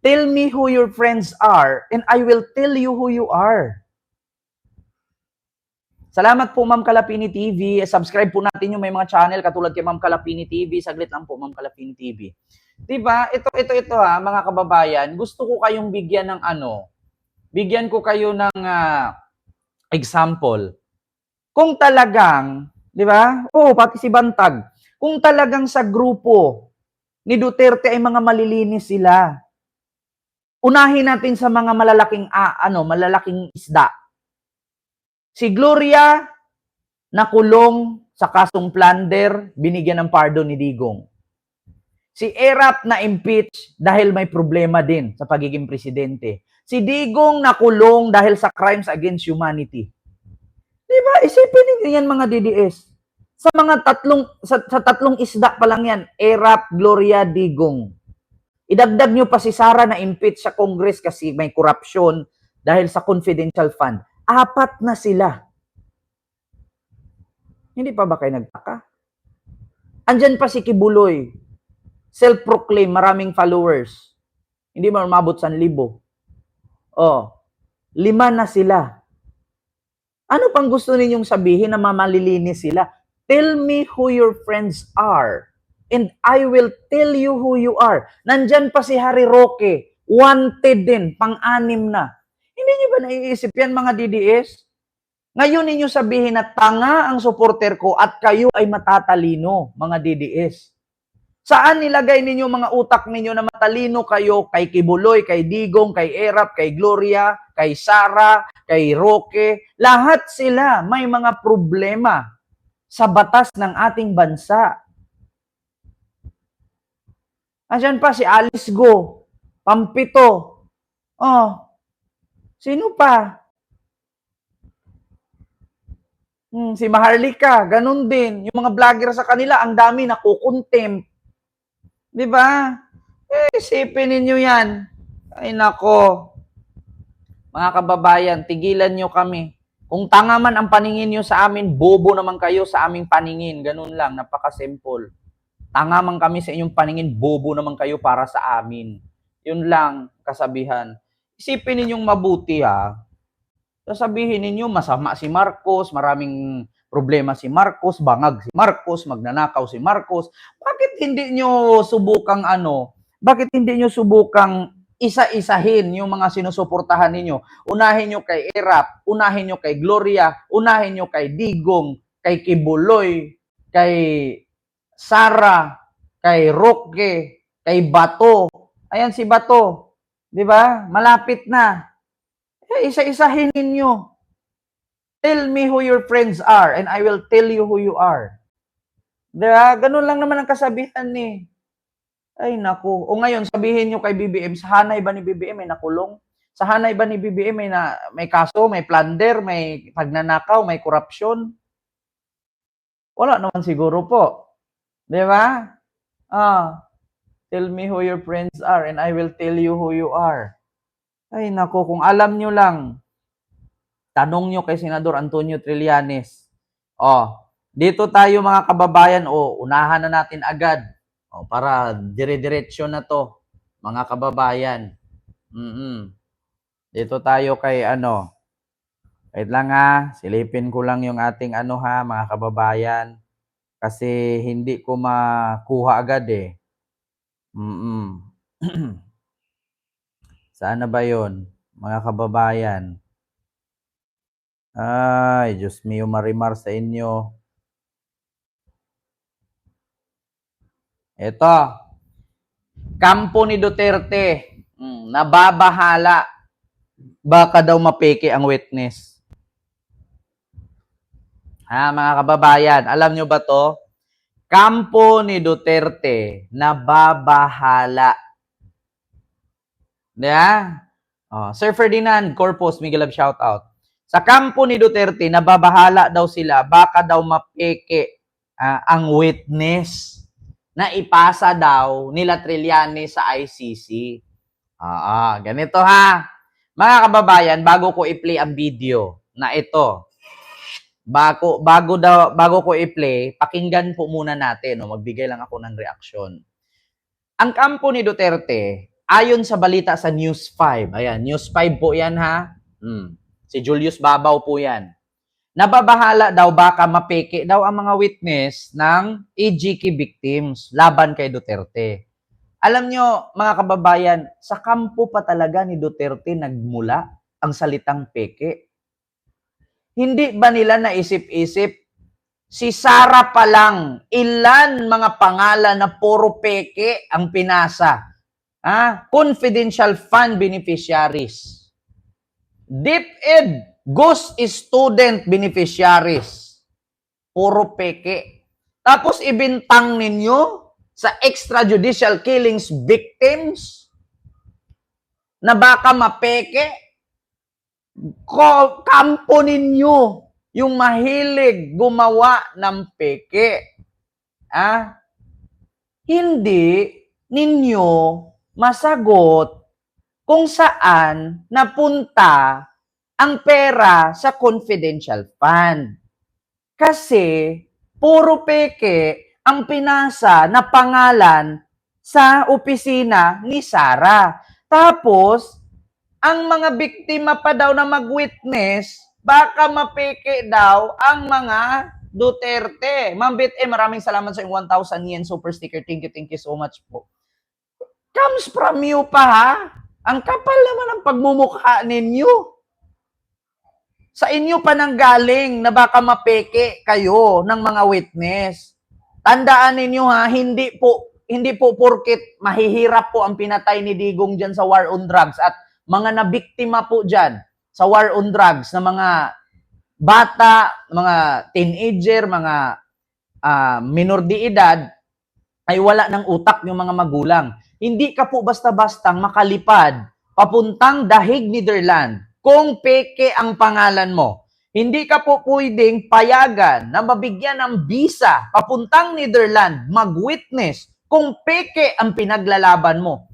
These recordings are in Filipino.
Tell me who your friends are and I will tell you who you are. Salamat po Ma'am Kalapini TV. Subscribe po natin yung may mga channel katulad kay Ma'am Kalapini TV. Saglit lang po Ma'am Kalapini TV. 'Di ba? Ito ito ito ha, mga kababayan. Gusto ko kayong bigyan ng ano? Bigyan ko kayo ng ah, example. Kung talagang, 'di ba? Oo, pati si Bantag. Kung talagang sa grupo ni Duterte ay mga malilinis sila. Unahin natin sa mga malalaking ah, ano, malalaking isda. Si Gloria nakulong sa kasong plunder, binigyan ng pardon ni Digong. Si Erap na impeach dahil may problema din sa pagiging presidente. Si Digong nakulong dahil sa crimes against humanity. Di ba? Isipin ninyo yan mga DDS. Sa mga tatlong sa, sa tatlong isda pa lang yan, Erap, Gloria, Digong. Idagdag nyo pa si Sara na impeach sa Congress kasi may corruption dahil sa confidential fund. Apat na sila. Hindi pa ba kayo nagtaka? Andyan pa si Kibuloy. Self-proclaim, maraming followers. Hindi man umabot sa libo. Oh, lima na sila. Ano pang gusto ninyong sabihin na mamalilinis sila? Tell me who your friends are and I will tell you who you are. Nandyan pa si Harry Roque, wanted din, pang-anim na. Hindi niyo ba naiisip yan mga DDS? Ngayon ninyo sabihin na tanga ang supporter ko at kayo ay matatalino, mga DDS. Saan nilagay ninyo mga utak ninyo na matalino kayo kay Kibuloy, kay Digong, kay Erap, kay Gloria, kay Sara, kay Roque? Lahat sila may mga problema sa batas ng ating bansa. Andiyan pa si Alice Go, Pampito. Oh, sino pa? Hmm, si Maharlika, ganun din. Yung mga vlogger sa kanila, ang dami nakukontempt. Di ba? Eh, isipin ninyo yan. Ay nako. Mga kababayan, tigilan nyo kami. Kung tanga man ang paningin nyo sa amin, bobo naman kayo sa aming paningin. Ganun lang, napaka-simple. Tanga man kami sa inyong paningin, bobo naman kayo para sa amin. Yun lang, kasabihan. Isipin ninyong mabuti ha. Sasabihin ninyo, masama si Marcos, maraming problema si Marcos, bangag si Marcos, magnanakaw si Marcos. Bakit hindi nyo subukang ano, bakit hindi nyo subukang isa-isahin yung mga sinusuportahan ninyo? Unahin nyo kay Erap, unahin nyo kay Gloria, unahin nyo kay Digong, kay Kibuloy, kay Sara, kay Roque, kay Bato. Ayan si Bato. 'Di ba? Malapit na. Eh, isa-isahin ninyo. Tell me who your friends are and I will tell you who you are. 'Di ba? Ganun lang naman ang kasabihan ni. Ay naku. O ngayon sabihin nyo kay BBM, sa hanay ba ni BBM may nakulong? Sa hanay ba ni BBM may na, may kaso, may plunder, may pagnanakaw, may korupsyon? Wala naman siguro po. 'Di ba? Ah, tell me who your friends are and I will tell you who you are. Ay nako, kung alam nyo lang, tanong nyo kay Senador Antonio Trillanes. Oh, dito tayo mga kababayan, oh, unahan na natin agad. Oh, para dire-diretsyo na to, mga kababayan. mm Dito tayo kay ano. Wait lang ha, silipin ko lang yung ating ano ha, mga kababayan. Kasi hindi ko makuha agad eh. Mm Saan na ba yon mga kababayan? Ay, Diyos mio marimar sa inyo. Ito, kampo ni Duterte, mm, nababahala. Baka daw mapeke ang witness. Ha, mga kababayan, alam nyo ba to? Kampo ni Duterte, nababahala. Yeah? Oh, Sir Ferdinand Corpus, Miguel Love shout out. Sa kampo ni Duterte, nababahala daw sila, baka daw mapeke ah, ang witness na ipasa daw nila Trillanes sa ICC. Ah, ganito ha. Mga kababayan, bago ko i-play ang video na ito, bago bago daw bago ko i-play, pakinggan po muna natin, no, magbigay lang ako ng reaksyon. Ang kampo ni Duterte ayon sa balita sa News 5, ayan, News 5 po yan ha. Hmm. Si Julius Babaw po yan. Nababahala daw baka mapeke daw ang mga witness ng AGK victims laban kay Duterte. Alam nyo, mga kababayan, sa kampo pa talaga ni Duterte nagmula ang salitang peke. Hindi ba nila naisip-isip Si Sara pa lang, ilan mga pangalan na puro peke ang pinasa? Ah, confidential fund beneficiaries. DepEd, ghost student beneficiaries. Puro peke. Tapos ibintang ninyo sa extrajudicial killings victims na baka mapeke. Kampo ninyo yung mahilig gumawa ng peke. Ah, hindi ninyo masagot kung saan napunta ang pera sa confidential fund. Kasi puro peke ang pinasa na pangalan sa opisina ni Sara. Tapos, ang mga biktima pa daw na mag-witness, baka mapeke daw ang mga Duterte. Ma'am Bit, eh, maraming salamat sa iyong 1,000 yen super sticker. Thank you, thank you so much po. Comes from you pa ha? Ang kapal naman ang pagmumukha ninyo. Sa inyo pa nang galing na baka mapeke kayo ng mga witness. Tandaan ninyo ha, hindi po hindi po porket mahihirap po ang pinatay ni Digong diyan sa war on drugs at mga nabiktima po diyan sa war on drugs na mga bata, mga teenager, mga ah, minor de edad ay wala ng utak yung mga magulang. Hindi ka po basta-bastang makalipad papuntang dahig Netherland kung peke ang pangalan mo. Hindi ka po pwedeng payagan na mabigyan ng visa papuntang Netherland mag-witness kung peke ang pinaglalaban mo.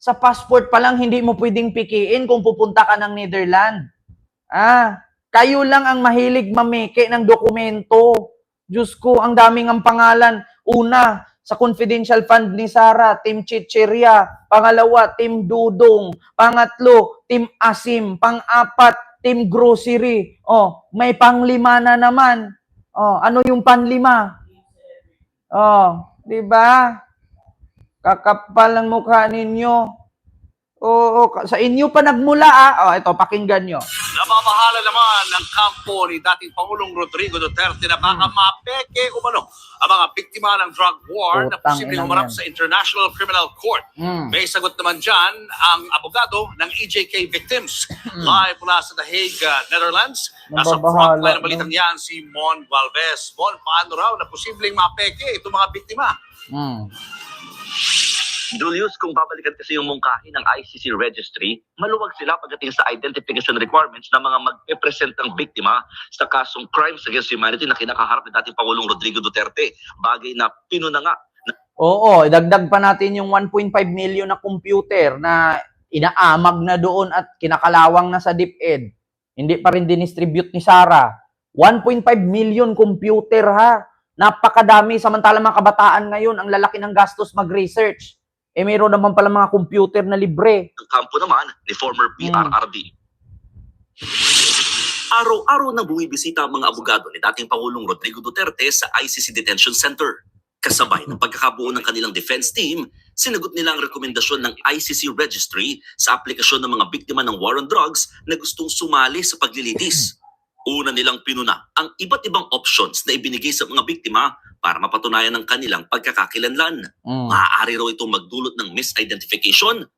Sa passport pa lang hindi mo pwedeng pikiin kung pupunta ka ng Netherland. Ah, kayo lang ang mahilig mameke ng dokumento. Diyos ko, ang daming ang pangalan. Una, sa confidential fund ni Sara, Team Chicheria. Pangalawa, Team Dudong. Pangatlo, Team Asim. Pang-apat, Team Grocery. Oh, may panglima na naman. Oh, ano yung panlima? Oh, di ba? Kakapal ang mukha ninyo. Oo, sa inyo pa nagmula ah. Oh, ito, pakinggan nyo. Namamahala naman ng kampo ni dating Pangulong Rodrigo Duterte na baka mapeke umano ang mga biktima ng drug war na Putang posibleng yan. sa International Criminal Court. Mm. May sagot naman dyan ang abogado ng EJK victims. Live mula sa The Hague, uh, Netherlands. Nasa Nababahala, frontline ng balitang yan si Mon Valvez. Mon, paano raw na posibleng mapeke itong mga biktima? Mm. Julius, kung babalikan kasi yung mungkahi ng ICC registry, maluwag sila pagdating sa identification requirements ng mga mag-represent ng biktima sa kasong crimes against humanity na kinakaharap ni dating Pangulong Rodrigo Duterte. Bagay na pinuna nga Oo, idagdag pa natin yung 1.5 million na computer na inaamag na doon at kinakalawang na sa DepEd. Hindi pa rin dinistribute ni Sara. 1.5 million computer ha. Napakadami. Samantala mga kabataan ngayon, ang lalaki ng gastos mag-research. Eh mayroon naman pala mga computer na libre. ang kampo naman ni former PRRD. Araw-araw nang bumibisita ang mga abogado ni dating Pangulong Rodrigo Duterte sa ICC Detention Center. Kasabay ng pagkakabuo ng kanilang defense team, sinagot nila ang rekomendasyon ng ICC Registry sa aplikasyon ng mga biktima ng war on drugs na gustong sumali sa paglilitis. Una nilang pinuna ang iba't ibang options na ibinigay sa mga biktima para mapatunayan ang kanilang pagkakakilanlan. Mm. Maaari raw itong magdulot ng misidentification,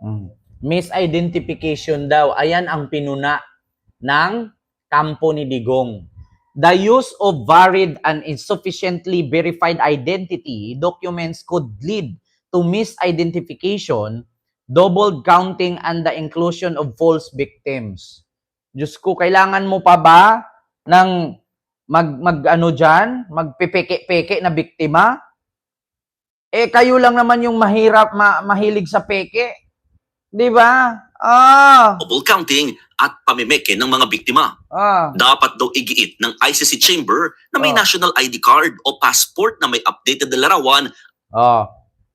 Mm. Misidentification daw. Ayan ang pinuna ng kampo ni Digong. The use of varied and insufficiently verified identity documents could lead to misidentification, double counting, and the inclusion of false victims. Diyos ko, kailangan mo pa ba ng mag, mag ano dyan, magpipeke-peke na biktima? Eh, kayo lang naman yung mahirap, ma- mahilig sa peke. Di ba? Ah, double counting at pamimeke ng mga biktima. ah. Dapat daw igiit ng ICC chamber na may Oh. national ID card o passport na may updated na larawan Oh.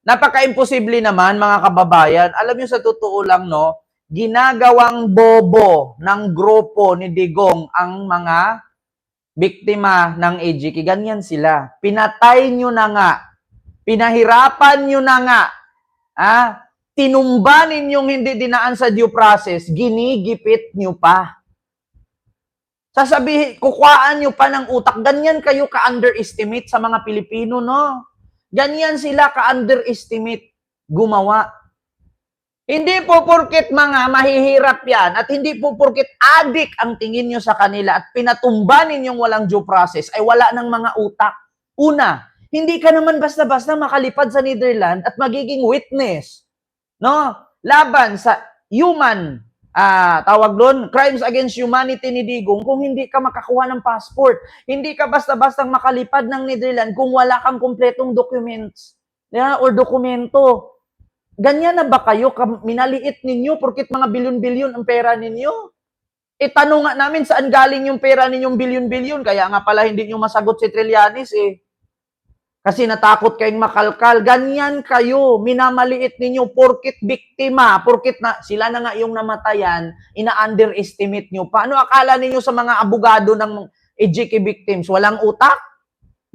Napaka-imposible naman, mga kababayan. Alam niyo sa totoo lang, no? Ginagawang bobo ng grupo ni Digong ang mga biktima ng AGK. Ganyan sila. Pinatay nyo na nga. Pinahirapan nyo na nga. Ah, tinumba ninyong hindi dinaan sa due process, ginigipit nyo pa. Sasabihin, kukuhaan nyo pa ng utak. Ganyan kayo ka-underestimate sa mga Pilipino, no? Ganyan sila ka-underestimate gumawa. Hindi po porket mga mahihirap yan at hindi po porket adik ang tingin nyo sa kanila at pinatumba ninyong walang due process ay wala ng mga utak. Una, hindi ka naman basta-basta makalipad sa Netherlands at magiging witness. No? Laban sa human, ah tawag doon, crimes against humanity ni Digong kung hindi ka makakuha ng passport. Hindi ka basta-bastang makalipad ng Netherlands kung wala kang kumpletong documents yeah, or dokumento. Ganyan na ba kayo? Minaliit ninyo porkit mga bilyon-bilyon ang pera ninyo? Itanong nga namin saan galing yung pera ninyong bilyon-bilyon. Kaya nga pala hindi nyo masagot si Trillanes eh. Kasi natakot kayong makalkal. Ganyan kayo. Minamaliit ninyo porkit biktima. Porkit na sila na nga yung namatayan, ina-underestimate nyo. Paano akala ninyo sa mga abogado ng EJK victims? Walang utak?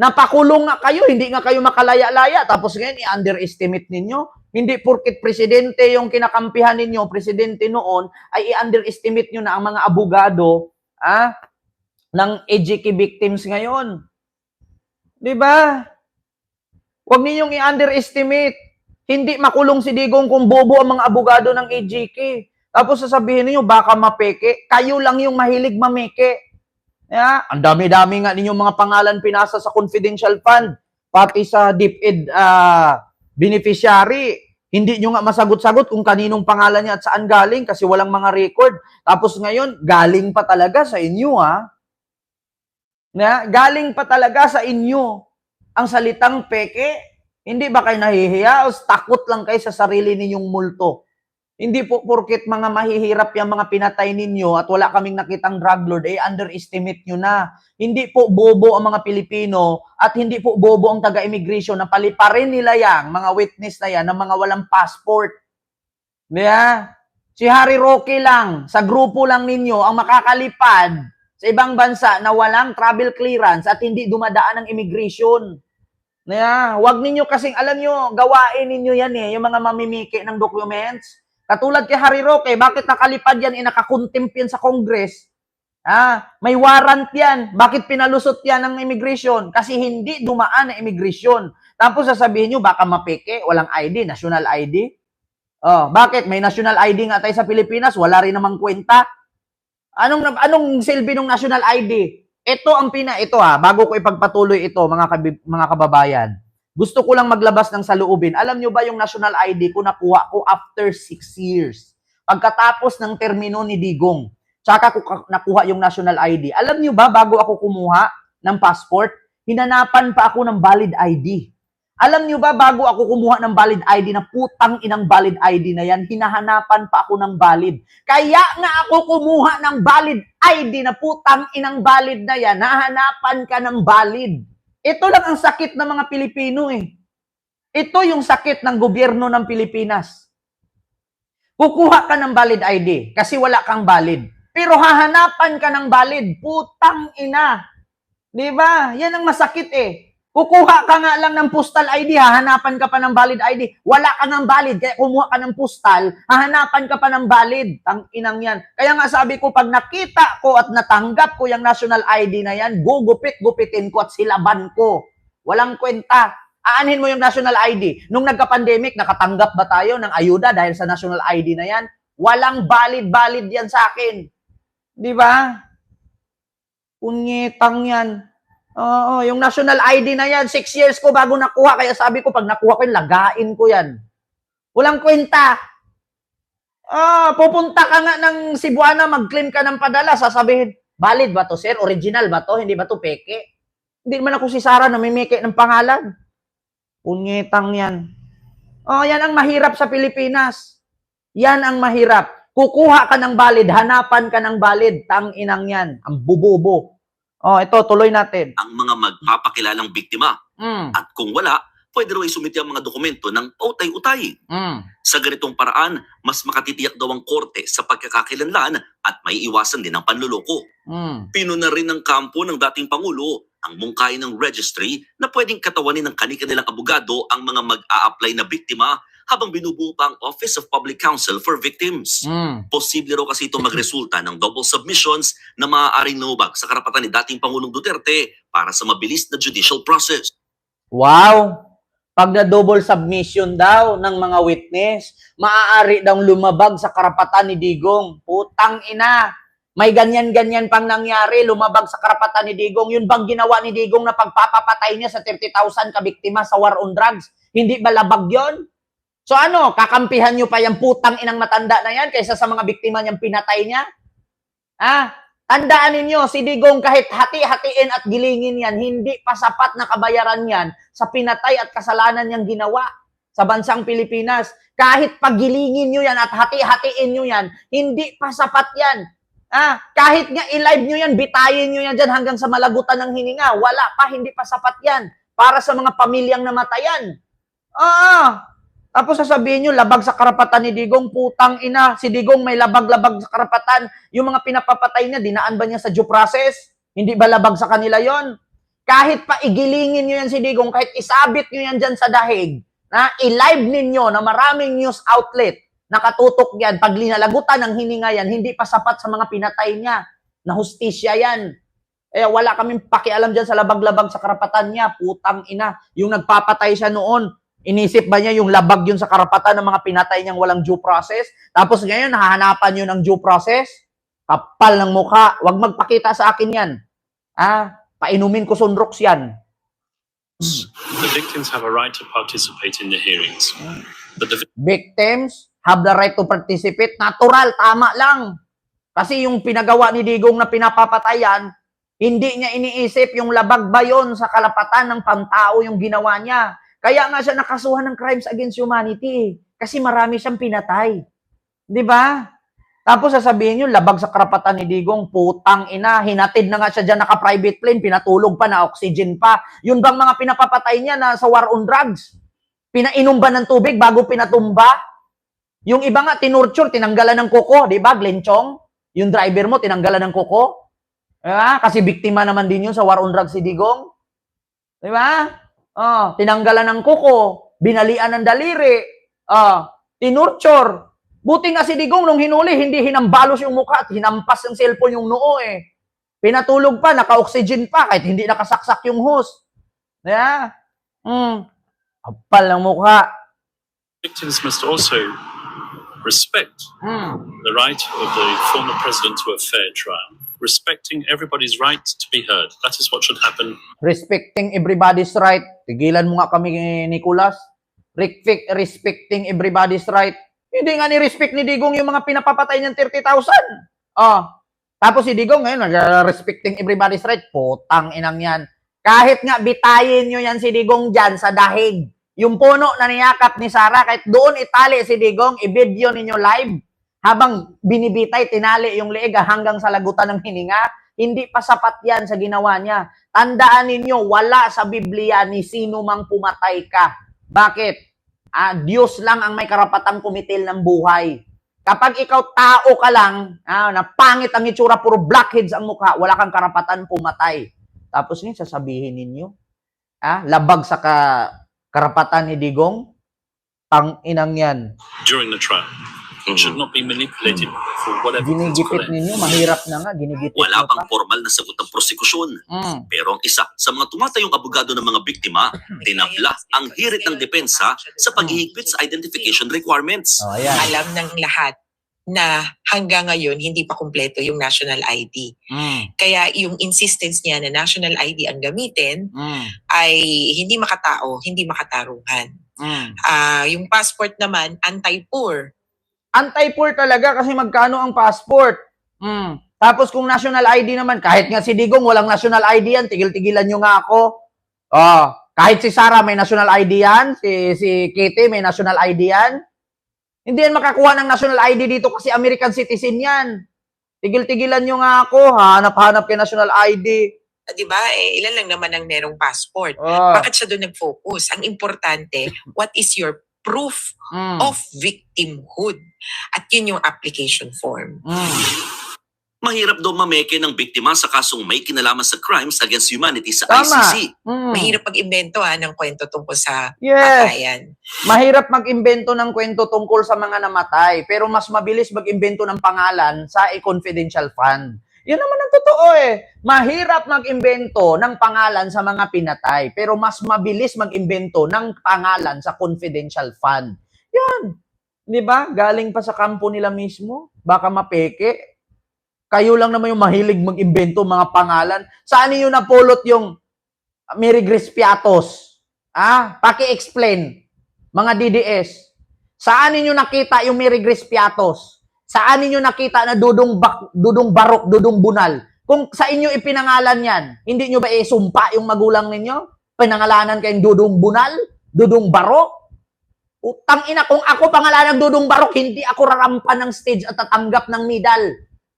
Napakulong nga kayo, hindi nga kayo makalaya-laya. Tapos ngayon, i-underestimate ninyo. Hindi porkit presidente yung kinakampihan ninyo, presidente noon, ay i-underestimate nyo na ang mga abogado ah, ng EJK victims ngayon. Di ba? Huwag ninyong i-underestimate. Hindi makulong si Digong kung bobo ang mga abogado ng EJK. Tapos sasabihin niyo baka mapeke. Kayo lang yung mahilig mameke. Yeah? Ang dami-dami nga ninyong mga pangalan pinasa sa confidential fund. Pati sa DepEd ah, beneficiary. Hindi nyo nga masagot-sagot kung kaninong pangalan niya at saan galing kasi walang mga record. Tapos ngayon, galing pa talaga sa inyo ha. Na, galing pa talaga sa inyo ang salitang peke. Hindi ba kayo nahihiya o takot lang kayo sa sarili ninyong multo? Hindi po porket mga mahihirap yung mga pinatay ninyo at wala kaming nakitang drug lord, eh underestimate nyo na. Hindi po bobo ang mga Pilipino at hindi po bobo ang taga-immigration na paliparin nila yang mga witness na yan ng mga walang passport. Yeah? Si Harry Roque lang, sa grupo lang ninyo, ang makakalipad sa ibang bansa na walang travel clearance at hindi dumadaan ng immigration. Yeah, wag ninyo kasing alam nyo, gawain ninyo yan eh, yung mga mamimiki ng documents. Katulad kay Harry Roque, bakit nakalipad yan, eh, nakakontempt yan sa Congress? Ah, may warrant yan. Bakit pinalusot yan ng immigration? Kasi hindi dumaan ng immigration. Tapos sasabihin nyo, baka mapeke, walang ID, national ID. Oh, bakit? May national ID nga tayo sa Pilipinas, wala rin namang kwenta. Anong anong silbi ng national ID? Ito ang pina ito ha, bago ko ipagpatuloy ito mga kabi- mga kababayan. Gusto ko lang maglabas ng saluubin. Alam nyo ba yung national ID ko nakuha ko after six years? Pagkatapos ng termino ni Digong, tsaka ko nakuha yung national ID. Alam nyo ba, bago ako kumuha ng passport, hinanapan pa ako ng valid ID. Alam nyo ba, bago ako kumuha ng valid ID na putang inang valid ID na yan, hinahanapan pa ako ng valid. Kaya nga ako kumuha ng valid ID na putang inang valid na yan, nahanapan ka ng valid. Ito lang ang sakit ng mga Pilipino eh. Ito yung sakit ng gobyerno ng Pilipinas. Kukuha ka ng valid ID kasi wala kang valid. Pero hahanapan ka ng valid. Putang ina. Di ba? Yan ang masakit eh. Kukuha ka nga lang ng postal ID, hahanapan ka pa ng valid ID. Wala ka ng valid, kaya kumuha ka ng postal, hahanapan ka pa ng valid. Tang inang yan. Kaya nga sabi ko, pag nakita ko at natanggap ko yung national ID na yan, gugupit-gupitin ko at silaban ko. Walang kwenta. Aanhin mo yung national ID. Nung nagka-pandemic, nakatanggap ba tayo ng ayuda dahil sa national ID na yan? Walang valid-valid yan sa akin. Di ba? Punyetang yan. Oo, yung national ID na yan, six years ko bago nakuha. Kaya sabi ko, pag nakuha ko yun, lagain ko yan. Walang kwenta. Ah, pupunta ka nga ng Cebuana, mag-claim ka ng padala, sasabihin, valid ba to, sir? Original ba to? Hindi ba to peke? Hindi naman ako si Sarah na mimiki ng pangalan. Punyetang yan. Oh, yan ang mahirap sa Pilipinas. Yan ang mahirap. Kukuha ka ng valid, hanapan ka ng valid, tang inang yan. Ang bubobo. Oh, ito, tuloy natin. ang mga magpapakilalang biktima Mm. at kung wala, pwede raw isumiti ang mga dokumento ng pautay-utay. Mm. Sa ganitong paraan, mas makatitiyak daw ang korte sa pagkakakilanlan at may iwasan din ang panluloko. Mm. Pinuna rin ng kampo ng dating Pangulo ang mungkahi ng registry na pwedeng katawanin ng kanilang abogado ang mga mag-a-apply na biktima habang binubuo pa ang Office of Public Counsel for Victims. Mm. Posible raw kasi ito magresulta ng double submissions na maaaring numabag sa karapatan ni dating Pangulong Duterte para sa mabilis na judicial process. Wow! Pag na double submission daw ng mga witness, maaari daw lumabag sa karapatan ni Digong. Putang ina! May ganyan-ganyan pang nangyari, lumabag sa karapatan ni Digong. Yun bang ginawa ni Digong na pagpapapatay niya sa 30,000 kabiktima sa war on drugs? Hindi ba labag yon? So ano, kakampihan niyo pa yung putang inang matanda na yan kaysa sa mga biktima niyang pinatay niya? Ah, tandaan ninyo, si Digong kahit hati-hatiin at gilingin yan, hindi pa sapat na kabayaran yan sa pinatay at kasalanan niyang ginawa sa bansang Pilipinas. Kahit pagilingin nyo yan at hati-hatiin nyo yan, hindi pa sapat yan. Ah, kahit nga i-live nyo yan, bitayin nyo yan dyan hanggang sa malagutan ng hininga. Wala pa, hindi pa sapat yan para sa mga pamilyang namatayan. Ah, tapos sasabihin nyo, labag sa karapatan ni Digong, putang ina, si Digong may labag-labag sa karapatan. Yung mga pinapapatay niya, dinaan ba niya sa due process? Hindi ba labag sa kanila yon? Kahit pa igilingin nyo yan si Digong, kahit isabit nyo yan dyan sa dahig, na i-live ninyo na maraming news outlet, nakatutok yan, pag linalagutan ng hininga yan, hindi pa sapat sa mga pinatay niya, na hustisya yan. Eh, wala kaming pakialam dyan sa labag-labag sa karapatan niya, putang ina. Yung nagpapatay siya noon, Inisip ba niya yung labag yun sa karapatan ng mga pinatay niyang walang due process? Tapos ngayon, nahahanapan yun ng due process? Kapal ng mukha. Huwag magpakita sa akin yan. Ah, painumin ko sunrox yan. The victims have a right to participate in the hearings. But the Victims have the right to participate. Natural, tama lang. Kasi yung pinagawa ni Digong na pinapapatayan, hindi niya iniisip yung labag ba yun sa kalapatan ng pantao yung ginawa niya. Kaya nga siya nakasuhan ng crimes against humanity. Kasi marami siyang pinatay. Di ba? Tapos sasabihin nyo, labag sa karapatan ni Digong, putang ina, hinatid na nga siya dyan naka-private plane, pinatulog pa na oxygen pa. Yun bang mga pinapapatay niya na sa war on drugs? Pinainom ba ng tubig bago pinatumba? Yung iba nga, tinurture, tinanggalan ng kuko, di ba, Glenn Chong? Yung driver mo, tinanggalan ng kuko. Ba? Kasi biktima naman din yun sa war on drugs si Digong. Di ba? Oh, tinanggalan ng kuko, binalian ng daliri, ah, tinurture. Buti nga si Digong nung hinuli, hindi hinambalos yung mukha at hinampas ng cellphone yung noo eh. Pinatulog pa, naka-oxygen pa, kahit hindi nakasaksak yung hose. Yeah. Mm. Kapal ng mukha. victims must also respect Mm. the right of the former president to a fair trial, respecting everybody's right to be heard. That is what should happen Respecting everybody's right. Tigilan mo nga kami, Nicolas. Respect, respecting everybody's right. Hindi nga ni-respect ni Digong yung mga pinapapatay niyang 30,000. Oh. Tapos si Digong ngayon, nag-respecting everybody's right. Putang inang yan. Kahit nga bitayin nyo yan si Digong dyan sa dahig. Yung puno na niyakap ni Sara, kahit doon itali si Digong, i-video ninyo live. Habang binibitay, tinali yung leeg hanggang sa lagutan ng hininga. Hindi pa sapat yan sa ginawa niya. Tandaan ninyo, wala sa Biblia ni sino mang pumatay ka. Bakit? Ah, Diyos lang ang may karapatang kumitil ng buhay. Kapag ikaw tao ka lang, ah, na pangit ang itsura, puro blackheads ang mukha, wala kang karapatan pumatay. Tapos yun, sasabihin ninyo, ah, labag sa ka, karapatan ni Digong, tang inang yan. during the trial. It should not be manipulated for whatever Ginigipit called. ninyo, mahirap na nga, ginigipit Wala nyo pang pa. formal na sagot ng prosekusyon. Mm. Pero ang isa sa mga tumatayong abogado ng mga biktima, tinabla ang hirit ng depensa sa paghihigpit sa identification requirements. Oh, ayan. alam ng lahat na hanggang ngayon hindi pa kumpleto yung national ID. Mm. Kaya yung insistence niya na national ID ang gamitin Mm. ay hindi makatao, hindi makatarungan. Mm. Ah, yung passport naman anti-poor. Anti-poor talaga kasi magkano ang passport. Mm. Tapos kung national ID naman, kahit nga si Digong walang national ID yan, tigil-tigilan nyo nga ako. Oh, kahit si Sarah may national ID yan, si, si Kitty may national ID yan. Hindi yan makakuha ng national ID dito kasi American citizen yan. Tigil-tigilan nyo nga ako, hanap-hanap kay national ID. Ah, Di ba? Eh, ilan lang naman ang merong passport. Oh. Bakit siya doon nag-focus? Ang importante, what is your proof Mm. of victimhood? At yun yung application form. Mm. Mahirap daw mameke ng biktima sa kasong may kinalaman sa crimes against humanity sa Tama. ICC. Mm. Mahirap mag-imbento ha, ng kwento tungkol sa Yes. patayan. Mahirap mag-imbento ng kwento tungkol sa mga namatay, pero mas mabilis mag-imbento ng pangalan sa a confidential fund. Yun naman ang totoo eh. Mahirap mag-imbento ng pangalan sa mga pinatay, pero mas mabilis mag-imbento ng pangalan sa confidential fund. Yan. Di ba? Galing pa sa kampo nila mismo. Baka mapeke. Kayo lang naman yung mahilig mag-imbento mga pangalan. Saan niyo napulot yung Mary Grace Piatos? Ah, paki-explain mga DDS, saan ninyo nakita yung Mary Grace Piatos? Saan ninyo nakita na dudong, bak, dudong barok, dudong bunal? Kung sa inyo ipinangalan yan, hindi nyo ba isumpa yung magulang ninyo? Pinangalanan kayong dudong bunal? Dudong barok? Utang ina, kung ako pangalan ng dudong barok, hindi ako rarampan ng stage at tatanggap ng medal.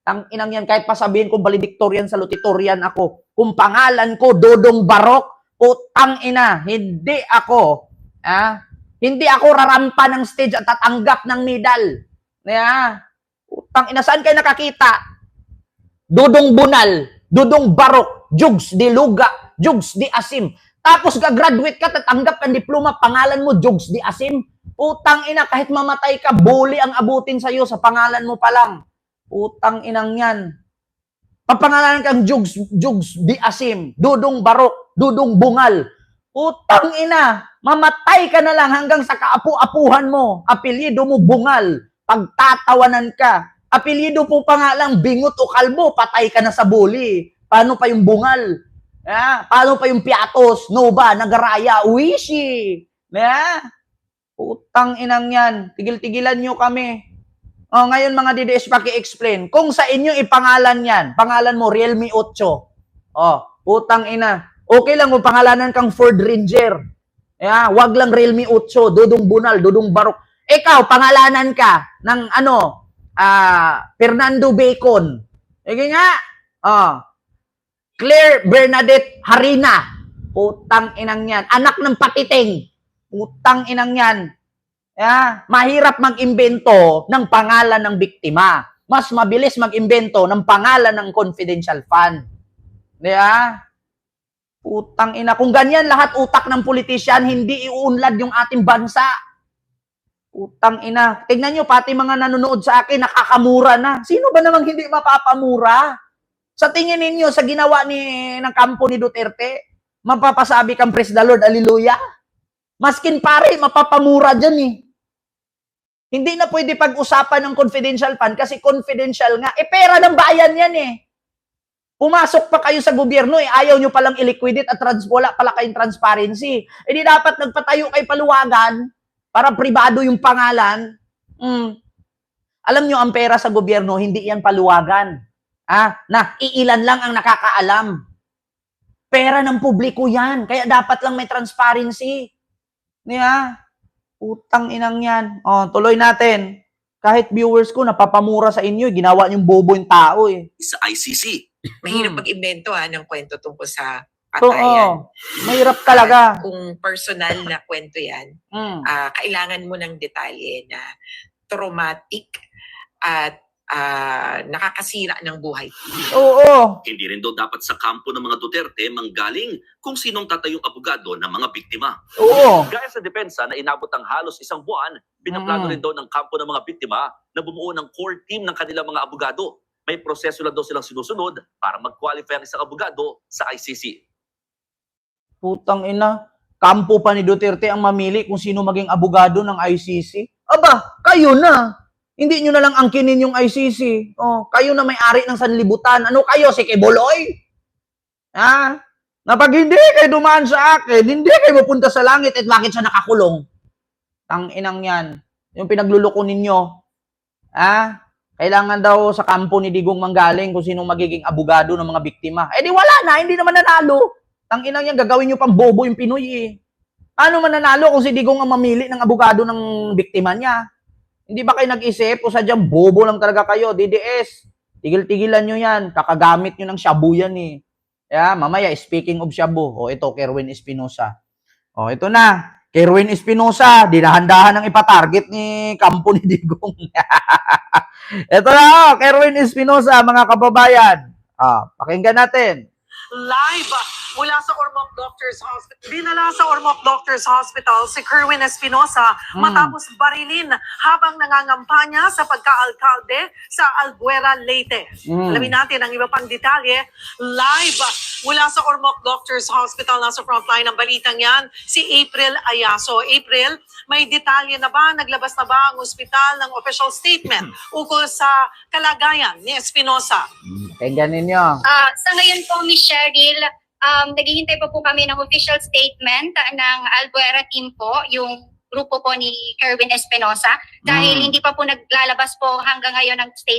Tang inang yan, kahit pa sabihin kong valedictorian, salutatorian ako. Kung pangalan ko, dudong barok, utang ina, hindi ako, ah, hindi ako rarampa ng stage at tatanggap ng medal. Yeah. Utang ina, saan kayo nakakita? Dudong bunal, dudong barok, jugs di luga, jugs di asim. Tapos gagraduate ka, tatanggap ng diploma, pangalan mo, jugs di asim. Utang ina, kahit mamatay ka, bully ang abutin sa'yo sa pangalan mo pa lang. Utang inang yan. Papangalanan kang jugs, jugs di asim, dudong barok, dudong bungal. Utang ina, mamatay ka na lang hanggang sa kaapu-apuhan mo. Apelyido mo bungal, pagtatawanan ka. Apelyido po pa nga lang bingot o kalbo, patay ka na sa bully. Paano pa yung bungal? Yeah? Paano pa yung piatos, nova, nagaraya, wishi? Yeah? Utang inang yan. Tigil-tigilan nyo kami. Oh, ngayon mga DDS, paki-explain. Kung sa inyo ipangalan yan, pangalan mo Realme 8. Oh, utang ina. Okay lang kung pangalanan kang Ford Ranger. Yeah, wag lang Realme 8, Dudong Bunal, Dudong Barok. Ikaw, pangalanan ka ng ano, ah, Fernando Bacon. Sige nga. Oh. Claire Bernadette Harina. Utang inang yan. Anak ng patiting. Utang inang yan. Yeah, mahirap mag-imbento ng pangalan ng biktima. Mas mabilis mag-imbento ng pangalan ng confidential fund. Di ba? Utang ina. Kung ganyan lahat utak ng politisyan, hindi iuunlad yung ating bansa. Utang ina. Tingnan nyo, pati mga nanonood sa akin, nakakamura na. Sino ba namang hindi mapapamura? Sa tingin ninyo, sa ginawa ni, ng kampo ni Duterte, mapapasabi kang praise the Lord, hallelujah? Maskin pare, mapapamura dyan eh. Hindi na pwede pag-usapan ng confidential fund kasi confidential nga. Eh, pera ng bayan yan eh. Pumasok pa kayo sa gobyerno eh, ayaw nyo palang iliquidate at trans wala pala kayong transparency. Eh di dapat nagpatayo kay paluwagan para pribado yung pangalan. Mm. Alam nyo, ang pera sa gobyerno, hindi yan paluwagan. Ah, na iilan lang ang nakakaalam. Pera ng publiko yan. Kaya dapat lang may transparency. Niya? Utang inang yan. Oh, tuloy natin. Kahit viewers ko, napapamura sa inyo. Ginawa niyong bobo yung tao eh. sa ICC. Mahirap Hmm. mag-imbento ha, ng kwento tungkol sa Patayan. oh, mahirap talaga. Kung personal na kwento yan, Mm. ah, kailangan mo ng detalye na traumatic at ah, nakakasira ng buhay. Oo. Hindi rin daw dapat sa kampo ng mga Duterte manggaling kung sinong tatayong abogado ng mga biktima. Oo. Gaya sa depensa na inabot ang halos isang buwan, binaplano Mm. rin daw ng kampo ng mga biktima na bumuo ng core team ng kanilang mga abogado. May proseso lang daw silang sinusunod para mag-qualify ang isang abogado sa ICC. Putang ina. Kampo pa ni Duterte ang mamili kung sino maging abogado ng ICC. Aba, kayo na. Hindi nyo na lang angkinin yung ICC. Oh, kayo na may-ari ng sanlibutan. Ano kayo, si Keboloy? Ha? Na pag hindi kayo dumaan sa akin, hindi kayo mapunta sa langit at bakit siya nakakulong? Tang inang yan. Yung pinagluloko ninyo. Ha? Kailangan daw sa kampo ni Digong manggaling kung sino magiging abogado ng mga biktima. Eh di wala na, hindi naman nanalo. Tang inang yan, gagawin nyo pang bobo yung Pinoy eh. Paano mananalo kung si Digong ang mamili ng abogado ng biktima niya? Hindi ba kayo nag-isip o sadyang bobo lang talaga kayo? DDS, tigil-tigilan nyo yan. Kakagamit nyo ng shabu yan eh. Yeah, mamaya, speaking of shabu, o ito, Kerwin Espinosa. O, ito na. Kerwin Espinosa, dinahandahan ng ipatarget ni Kampo ni Digong. ito na, oh, Kerwin Espinosa, mga kababayan. Ah, pakinggan natin. live mula sa Ormoc Doctors Hospital. Dinala sa Ormoc Doctors Hospital si Kerwin Espinosa Mm. matapos barilin habang nangangampanya sa pagkaalkalde sa Alguera, Leyte. Mm. Alamin natin ang iba pang detalye live mula sa Ormoc Doctors Hospital. Nasa frontline ng balitang yan, si April Ayaso. April, may detalye na ba? Naglabas na ba ang ospital ng official statement ukol sa kalagayan ni Espinosa? Pakinggan ninyo. Ah, sa ngayon po, Miss Cheryl, um, naghihintay pa po kami ng official statement ah, ng Albuera team po, yung grupo po ni Kerwin Espinosa, dahil Mm. hindi pa po naglalabas po hanggang ngayon ng statement